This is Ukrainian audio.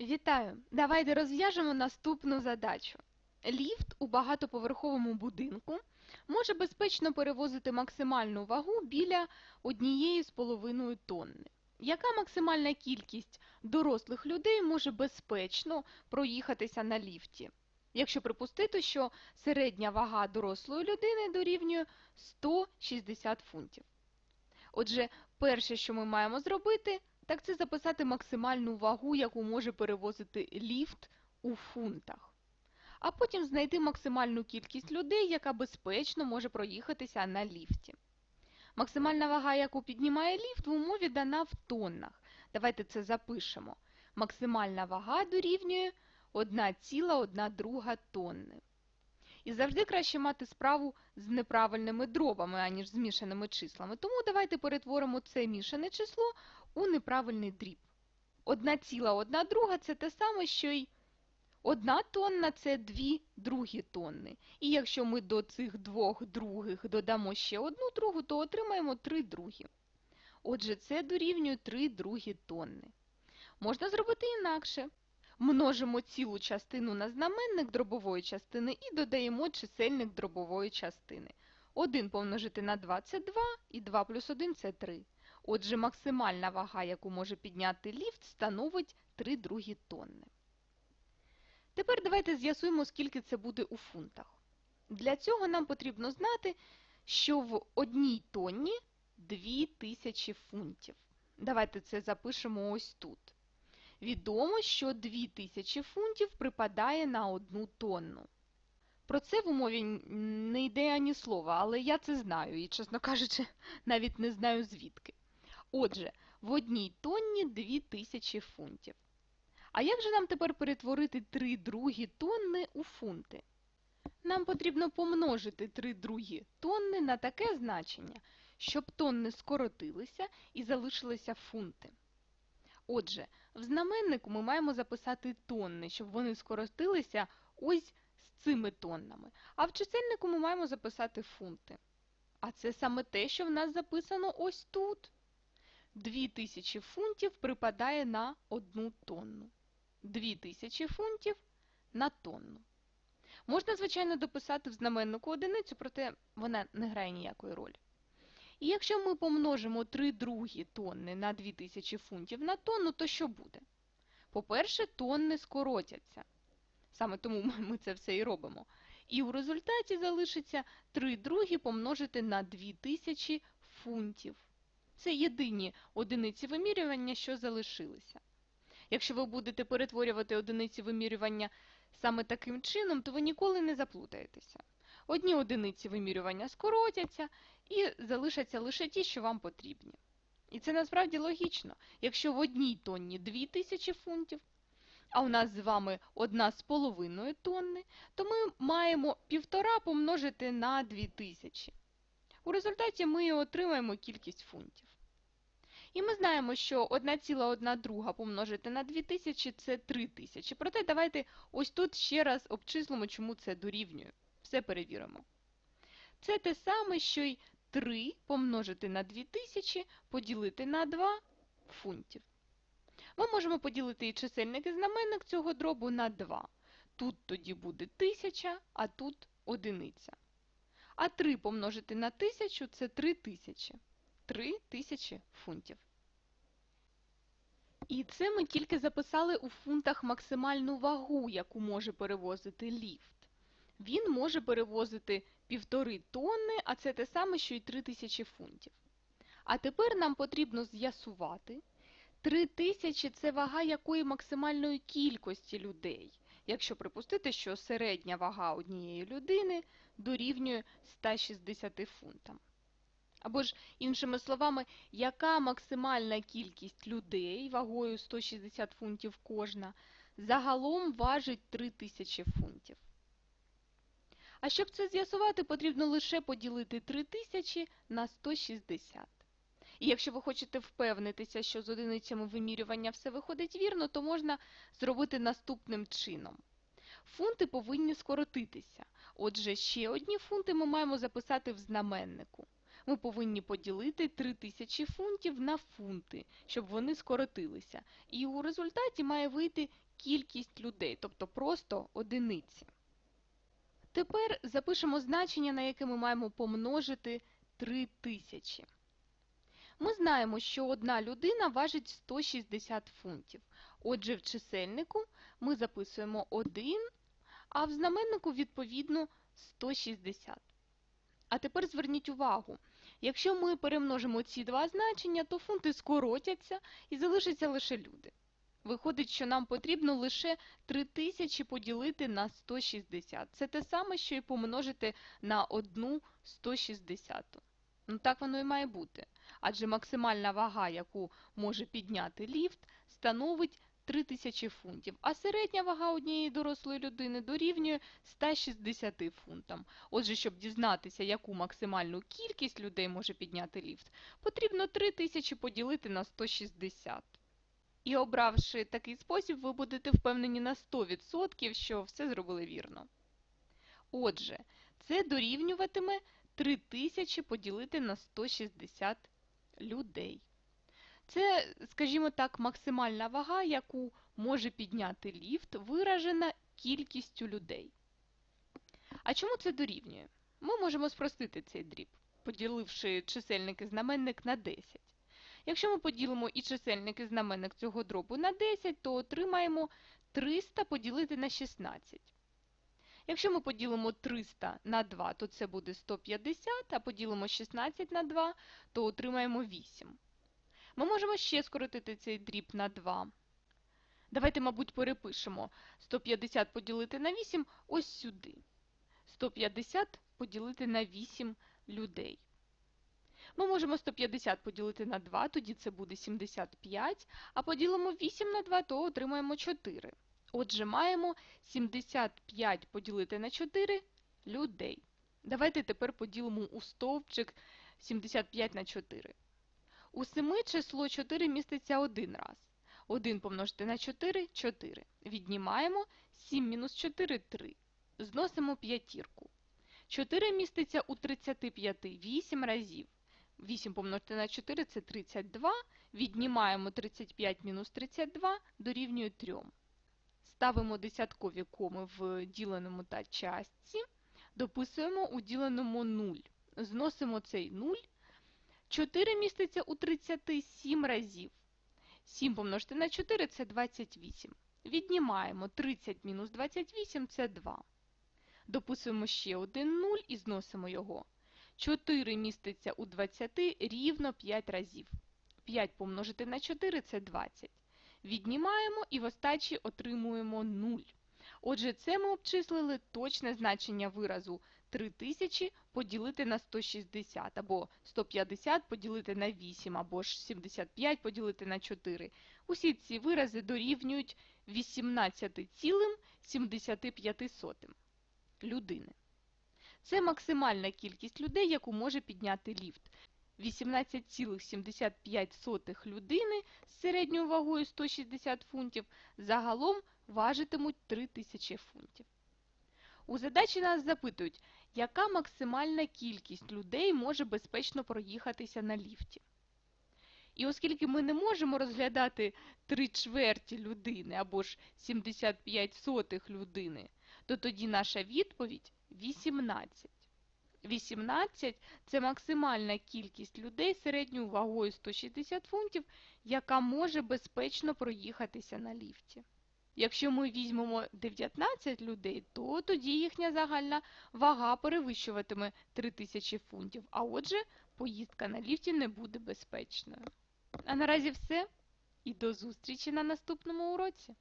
Вітаю! Давайте розв'яжемо наступну задачу. Ліфт у багатоповерховому будинку може безпечно перевозити максимальну вагу біля однієї з половиною тонни. Яка максимальна кількість дорослих людей може безпечно проїхатися на ліфті? Якщо припустити, що середня вага дорослої людини дорівнює 160 фунтів. Отже, перше, що ми маємо зробити, так це записати максимальну вагу, яку може перевозити ліфт у фунтах. А потім знайти максимальну кількість людей, яка безпечно може проїхатися на ліфті. Максимальна вага, яку піднімає ліфт, в умові дана в тоннах. Давайте це запишемо. Максимальна вага дорівнює 1,1 тонни. І завжди краще мати справу з неправильними дробами, аніж з мішаними числами. Тому давайте перетворимо це мішане число у неправильний дріб. 1,1 друга – це те саме, що й 1 тонна – це 2 другі тонни. І якщо ми до цих двох других додамо ще одну другу, то отримаємо 3 другі. Отже, це дорівнює 3 другі тонни. Можна зробити інакше. Множимо цілу частину на знаменник дробової частини і додаємо чисельник дробової частини. 1 помножити на 2 – це 2, і 2 плюс 1 – це 3. Отже, максимальна вага, яку може підняти ліфт, становить 3 другі тонни. Тепер давайте з'ясуємо, скільки це буде у фунтах. Для цього нам потрібно знати, що в одній тонні 2000 фунтів. Давайте це запишемо ось тут. Відомо, що 2000 фунтів припадає на одну тонну. Про це в умові не йде ані слова, але я це знаю і, чесно кажучи, навіть не знаю звідки. Отже, в одній тонні 2000 фунтів. А як же нам тепер перетворити 3 другі тонни у фунти? Нам потрібно помножити 3 другі тонни на таке значення, щоб тонни скоротилися і залишилися фунти. Отже, в знаменнику ми маємо записати тонни, щоб вони скоротилися ось з цими тоннами. А в чисельнику ми маємо записати фунти. А це саме те, що в нас записано ось тут. 2000 фунтів припадає на одну тонну. 2000 фунтів на тонну. Можна, звичайно, дописати в знаменнику одиницю, проте вона не грає ніякої ролі. І якщо ми помножимо 3 другі тонни на 2000 фунтів на тонну, то що буде? По-перше, тонни скоротяться. Саме тому ми це все і робимо. І у результаті залишиться 3 другі помножити на 2000 фунтів. Це єдині одиниці вимірювання, що залишилися. Якщо ви будете перетворювати одиниці вимірювання саме таким чином, то ви ніколи не заплутаєтеся. Одні одиниці вимірювання скоротяться і залишаться лише ті, що вам потрібні. І це насправді логічно. Якщо в одній тонні 2000 фунтів, а у нас з вами одна з половиною тонни, то ми маємо півтора помножити на 2000. У результаті ми отримаємо кількість фунтів. І ми знаємо, що 1,1 помножити на 2000 – це 3000. Проте давайте ось тут ще раз обчислимо, чому це дорівнює. Все перевіримо. Це те саме, що й 3 помножити на 2000 поділити на 2 фунтів. Ми можемо поділити і чисельник і знаменник цього дробу на 2. Тут тоді буде 1000, а тут одиниця. А 3 помножити на 1000 – це 3000. 3000 фунтів. І це ми тільки записали у фунтах максимальну вагу, яку може перевозити ліфт. Він може перевозити півтори тонни, а це те саме, що й 3000 фунтів. А тепер нам потрібно з'ясувати, 3000 – це вага якої максимальної кількості людей, якщо припустити, що середня вага однієї людини дорівнює 160 фунтам. Або ж, іншими словами, яка максимальна кількість людей вагою 160 фунтів кожна загалом важить 3000 фунтів. А щоб це з'ясувати, потрібно лише поділити 3000 на 160. І якщо ви хочете впевнитися, що з одиницями вимірювання все виходить вірно, то можна зробити наступним чином. Фунти повинні скоротитися. Отже, ще одні фунти ми маємо записати в знаменнику. Ми повинні поділити 3000 фунтів на фунти, щоб вони скоротилися. І у результаті має вийти кількість людей, тобто просто одиниці. Тепер запишемо значення, на яке ми маємо помножити 3000. Ми знаємо, що одна людина важить 160 фунтів. Отже, в чисельнику ми записуємо 1, а в знаменнику, відповідно, 160. А тепер зверніть увагу, якщо ми перемножимо ці два значення, то фунти скоротяться і залишаться лише люди. Виходить, що нам потрібно лише 3000 поділити на 160. Це те саме, що і помножити на одну 160. Ну так воно і має бути. Адже максимальна вага, яку може підняти ліфт, становить 3000 фунтів, а середня вага однієї дорослої людини дорівнює 160 фунтам. Отже, щоб дізнатися, яку максимальну кількість людей може підняти ліфт, потрібно 3000 поділити на 160. І обравши такий спосіб, ви будете впевнені на 100%, що все зробили вірно. Отже, це дорівнюватиме 3000 поділити на 160 людей. Це, скажімо так, максимальна вага, яку може підняти ліфт, виражена кількістю людей. А чому це дорівнює? Ми можемо спростити цей дріб, поділивши чисельник і знаменник на 10. Якщо ми поділимо і чисельник і знаменник цього дробу на 10, то отримаємо 300 поділити на 16. Якщо ми поділимо 300 на 2, то це буде 150, а поділимо 16 на 2, то отримаємо 8. Ми можемо ще скоротити цей дріб на 2. Давайте, мабуть, перепишемо 150 поділити на 8 ось сюди. 150 поділити на 8 людей. Ми можемо 150 поділити на 2, тоді це буде 75, а поділимо 8 на 2, то отримаємо 4. Отже, маємо 75 поділити на 4 людей. Давайте тепер поділимо у стовпчик 75 на 4. У 7 число 4 міститься один раз. 1 помножити на 4 – 4. Віднімаємо 7 мінус 4 – 3. Зносимо п'ятірку. 4 міститься у 35 8 разів. 8 помножити на 4 – це 32. Віднімаємо 35 мінус 32 дорівнює 3. Ставимо десяткові коми в діленому та частці. Дописуємо у діленому 0. Зносимо цей 0. 4 міститься у 37 разів. 7 помножити на 4 – це 28. Віднімаємо 30 мінус 28 – це 2. Дописуємо ще один 0 і зносимо його. 4 міститься у 20 рівно 5 разів. 5 помножити на 4 – це 20. Віднімаємо і в остачі отримуємо 0. Отже, це ми обчислили точне значення виразу 3000 поділити на 160, або 150 поділити на 8, або ж 75 поділити на 4. Усі ці вирази дорівнюють 18,75 людини. Це максимальна кількість людей, яку може підняти ліфт. 18,75 людини з середньою вагою 160 фунтів загалом важитимуть 3000 фунтів. У задачі нас запитують, яка максимальна кількість людей може безпечно проїхатися на ліфті. І оскільки ми не можемо розглядати 3 чверті людини або ж 75 сотих людини, то тоді наша відповідь 18. 18 – це максимальна кількість людей середньою вагою 160 фунтів, яка може безпечно проїхатися на ліфті. Якщо ми візьмемо 19 людей, то тоді їхня загальна вага перевищуватиме 3000 фунтів, а отже, поїздка на ліфті не буде безпечною. А наразі все. І до зустрічі на наступному уроці!